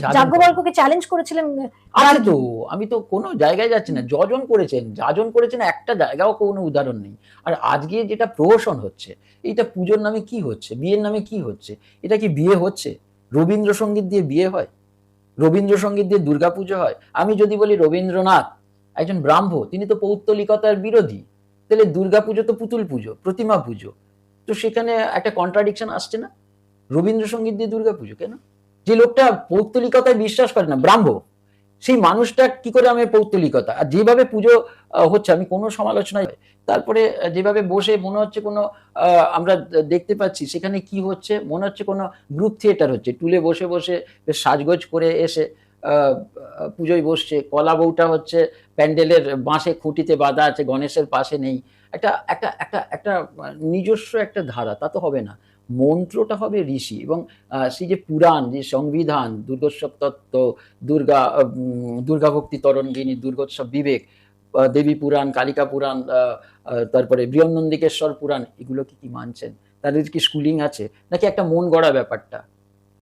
যাজন যাজ্ঞবল্ককে challenge করেছিলেন আছে তো আমি তো কোনো জায়গায় যাচ্ছি না যজন করেছেন যাজন করেছেন একটা জায়গাও কোনো উদাহরণ নেই। আর আজকে যেটা প্রহসন হচ্ছে এইটা পুজোর নামে কি হচ্ছে বিয়ের নামে কি হচ্ছে এটা কি বিয়ে হচ্ছে? রবীন্দ্রসঙ্গীত দিয়ে বিয়ে হয়? রবীন্দ্রসঙ্গীত দিয়ে দুর্গাপুজো হয়? আমি যদি বলি রবীন্দ্রনাথ একজন ব্রাহ্ম তিনি তো পৌত্তলিকতার বিরোধী তাহলে দুর্গাপুজো তো পুতুল পুজো প্রতিমা পুজো। তো সেখানে একটা কন্ট্রাডিকশন আসছে না? রবীন্দ্রসঙ্গীত দিয়ে দুর্গাপুজো কেন? যে লোকটা পৌত্তলিকতায় বিশ্বাস করে না, ব্রাহ্ম, সেই মানুষটা কি করে আমি পৌত্তলিকতা? আর যেভাবে পুজো হচ্ছে, আমি কোনো সমালোচনায় তারপরে যেভাবে বসে মনে হচ্ছে কোনো আমরা দেখতে পাচ্ছি, সেখানে কি হচ্ছে? মনে হচ্ছে কোনো গ্রুপ থিয়েটার হচ্ছে। টুলে বসে বসে সাজগোজ করে এসে পুজোয় বসছে। কলা বউটা হচ্ছে প্যান্ডেলের বাঁশে খুঁটিতে বাঁধা আছে, গণেশের পাশে নেই। একটা একটা একটা একটা নিজস্ব একটা ধারা, তা তো হবে না। মন্ত্রটা হবে ঋষি এবং সেই যে পুরাণ, যে সংবিধান, দুর্গোৎসব তত্ত্ব, দুর্গা দুর্গাভক্তি দুর্গা তরঙ্গিনী দুর্গোৎসব বিবেক দেবী পুরাণ, কালিকা পুরাণ তারপরে বৃহন্নন্দিকেশ্বর পুরাণ, এগুলো কি কি মানছেন? তাদের কি স্কুলিং আছে? নাকি একটা মন গড়া ব্যাপারটা?